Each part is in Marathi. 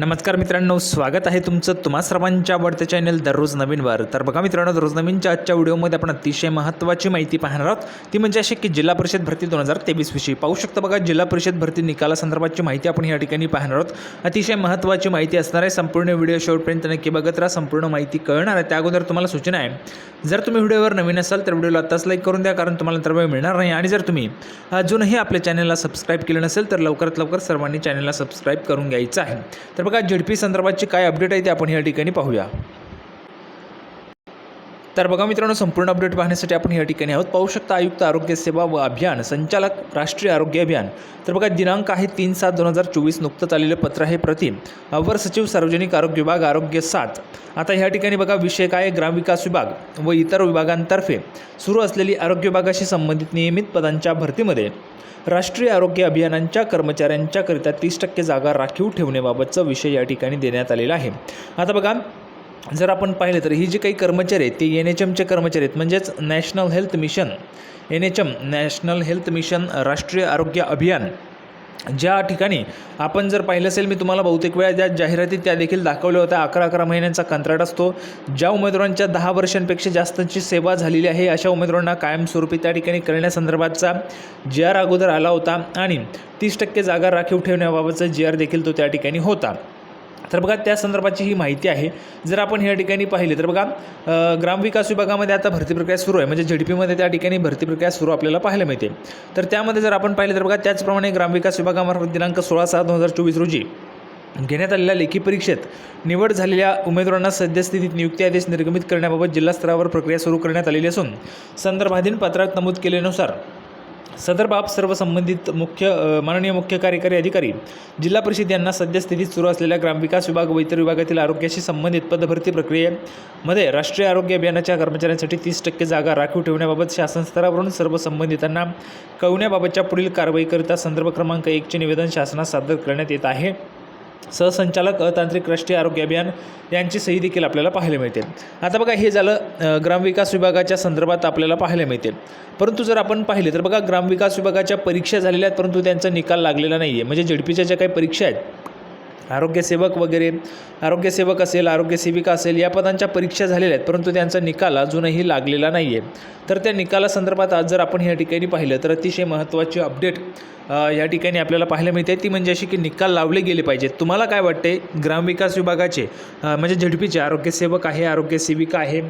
नमस्कार मित्रांनो स्वागत आहे तुमचं तुम्हा सर्वांच्या आवडत्या चॅनल दररोज नवीनवर तर बघा मित्रांनो दररोज नवीनच्या आजच्या व्हिडिओमध्ये आपण अतिशय महत्त्वाची माहिती पाहणार आहोत. ती म्हणजे अशी की जिल्हा परिषद भरती दोन हजार तेवीस विषयी. पाहू शकता बघा जिल्हा परिषद भरती निकालासंदर्भातची माहिती आपण या ठिकाणी पाहणार आहोत. अतिशय महत्त्वाची माहिती असणार आहे. संपूर्ण व्हिडिओ शेवटपर्यंत नक्की बघत राहा. संपूर्ण माहिती कळणार आहे. त्या अगोदर तुम्हाला सूचना आहे. जर तुम्ही व्हिडिओवर नवीन असाल तर व्हिडिओला आत्ताच लाईक करून द्या कारण तुम्हाला तर वेळ मिळणार नाही. आणि जर तुम्ही अजूनही आपल्या चॅनलला सबस्क्राईब केलं नसेल तर लवकरात लवकर सर्वांनी चॅनलला सबस्क्राईब करून घ्यायचं आहे. तर बघा झेडपी संदर्भाची काय अपडेट आहे ते आपण या ठिकाणी पाहूया. तर बघा मित्रांनो संपूर्ण अपडेट पाहण्यासाठी आपण या ठिकाणी आहोत. पाहू शकता आयुक्त आरोग्य सेवा व अभियान संचालक राष्ट्रीय आरोग्य अभियान. तर बघा दिनांक आहे तीन सात दोन हजार चोवीस नुकतंच आलेलं पत्र आहे प्रति अवर सचिव सार्वजनिक आरोग्य विभाग आरोग्य सात. आता ह्या ठिकाणी बघा विषय काय ग्रामविकास विभाग व इतर विभागांतर्फे सुरू असलेली आरोग्य विभागाशी संबंधित नियमित पदांच्या भरतीमध्ये राष्ट्रीय आरोग्य अभियानांच्या कर्मचाऱ्यांच्याकरिता तीस टक्के जागा राखीव ठेवण्याबाबतचा विषय या ठिकाणी देण्यात आलेला आहे. आता बघा जर आपण पाहिलं तर ही जी काही कर्मचारी आहेत ते एन एच एमचे कर्मचारी आहेत म्हणजेच national health mission N H M national health mission राष्ट्रीय आरोग्य अभियान. ज्या ठिकाणी आपण जर पाहिलं असेल मी तुम्हाला बहुतेक वेळा ज्या जाहिराती त्या देखील दाखवल्या होत्या. अकरा अकरा महिन्यांचा कंत्राट असतो. ज्या उमेदवारांच्या दहा वर्षांपेक्षा जास्तची सेवा झालेली आहे अशा उमेदवारांना कायमस्वरूपी त्या ठिकाणी करण्यासंदर्भातचा जी आर अगोदर आला होता आणि तीस टक्के जागा राखीव ठेवण्याबाबतचा जी आर देखील तो त्या ठिकाणी होता. तर बघा त्या संदर्भाची ही माहिती आहे. जर आपण ह्या ठिकाणी पाहिले तर बघा ग्रामविकास विभागामध्ये आता भरती प्रक्रिया सुरू आहे. म्हणजे झेडपीमध्ये त्या ठिकाणी भरती प्रक्रिया सुरू आपल्याला पाहायला मिळते. तर त्यामध्ये जर आपण पाहिले तर बघा त्याचप्रमाणे ग्रामविकास विभागामार्फत दिनांक सोळा सहा दोन हजार चोवीस रोजी घेण्यात आलेल्या लेखी परीक्षेत निवड झालेल्या उमेदवारांना सद्यस्थितीत नियुक्ती आदेश निर्गमित करण्याबाबत जिल्हा स्तरावर प्रक्रिया सुरू करण्यात आलेली असून संदर्भाधीन पत्रात नमूद केल्यानुसार सदर बाब सर्व संबंधित मुख्य माननीय मुख्य कार्यकारी अधिकारी जिल्हा परिषद यांना सद्यस्थितीत सुरू असलेल्या ग्रामविकास विभाग व इतर विभागातील आरोग्याशी संबंधित पदभरती प्रक्रियेमध्ये राष्ट्रीय आरोग्य अभियानाच्या कर्मचाऱ्यांसाठी तीस टक्के जागा राखीव ठेवण्याबाबत शासन स्तरावरून सर्व संबंधितांना कळवण्याबाबतच्या पुढील कारवाईकरिता संदर्भ क्रमांक एकचे निवेदन शासनास सादर करण्यात येत आहे. सहसंचालक अतांत्रिक राष्ट्रीय आरोग्य अभियान यांची सही देखील आपल्याला पाहायला मिळते. आता बघा हे झालं ग्रामविकास विभागाच्या संदर्भात आपल्याला पाहायला मिळते. परंतु जर आपण पाहिले तर बघा ग्रामविकास विभागाच्या परीक्षा झालेल्या आहेत परंतु त्यांचा निकाल लागलेला नाही आहे म्हणजे झेडपीच्या ज्या काही परीक्षा आहेत आरोग्यसेवक वगैरे आरोग्यसेवक असेल आरोग्यसेविका असेल या पदांच्या परीक्षा झालेल्या आहेत परंतु त्यांचा निकाल अजूनही लागलेला नाही आहे तर त्या निकालासंदर्भात आज जर आपण या ठिकाणी पाहिलं तर अतिशय महत्त्वाची अपडेट या ठिकाणी आपल्याला पाहायला मिळते. ती म्हणजे अशी की निकाल लावले गेले पाहिजेत तुम्हाला काय वाटते ग्रामविकास विभागाचे म्हणजे झडपीचे आरोग्यसेवक आहे आरोग्यसेविका आहे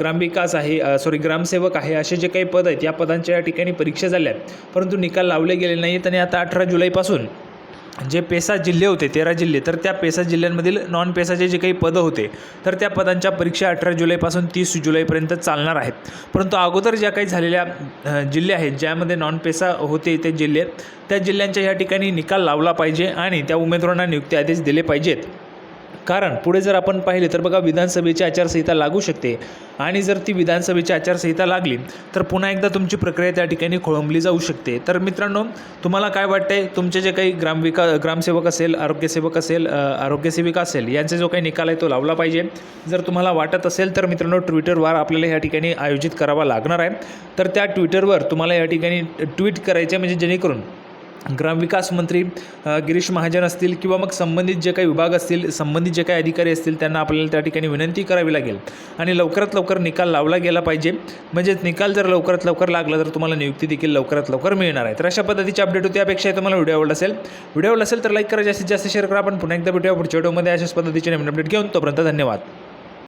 ग्रामविकास आहे सॉरी ग्रामसेवक आहे असे जे काही पद आहेत या पदांच्या या ठिकाणी परीक्षा झाल्या आहेत. परंतु निकाल लावले गेले नाही आहेत आणि आता अठरा जुलैपासून जे पेसा जिल्हे होते तेरा जिल्हे तर त्या पेसा जिल्ह्यांमधील नॉन पेसाचे जे काही पदं होते तर त्या पदांच्या परीक्षा अठरा जुलैपासून तीस जुलैपर्यंत चालणार आहेत. परंतु अगोदर ज्या काही झालेल्या जिल्हे आहेत ज्यामध्ये नॉन पेसा होते ते जिल्हे त्या जिल्ह्यांच्या या ठिकाणी निकाल लावला पाहिजे आणि त्या उमेदवारांना नियुक्ती आदेश दिले पाहिजेत. कारण पुढे जर आपण पाहिले तर बघा विधानसभेची आचारसंहिता लागू शकते. आणि जर ती विधानसभेची आचारसंहिता लागली तर पुन्हा एकदा तुमची प्रक्रिया त्या ठिकाणी खोळंबली जाऊ शकते. तर मित्रांनो तुम्हाला काय वाटतंय? तुमचे जे काही ग्रामविका ग्रामसेवक असेल आरोग्यसेवक असेल आरोग्यसेविका असेल यांचा जो काही निकाल आहे तो लावला पाहिजे. जर तुम्हाला वाटत असेल तर मित्रांनो ट्विटरवर आपल्याला या ठिकाणी आयोजित करावा लागणार आहे. तर त्या ट्विटरवर तुम्हाला या ठिकाणी ट्विट करायचे म्हणजे जेणेकरून ग्रामविकास मंत्री गिरीश महाजन असतील किंवा मग संबंधित जे काही विभाग असतील संबंधित जे काही अधिकारी असतील त्यांना आपल्याला त्या ठिकाणी विनंती करावी लागेल. आणि लवकरात लवकर निकाल लावला गेला पाहिजे. म्हणजेच निकाल जर लवकरात लवकर लागला तर तुम्हाला नियुक्ती देखील लवकरात लवकर मिळणार आहे. तर अशा पद्धतीची अपडेट होती. अपेक्षा आहे तुम्हाला व्हिडिओ आवडला असेल व्हिडिओ आवडला असेल तर लाईक करा. जास्तीत जास्त शेअर करा. आपण पुन्हा एकदा भेटूया पुढच्या व्हिडिओमध्ये. अशाच पद्धतीचे नवीन अपडेट घेऊन तोपर्यंत धन्यवाद.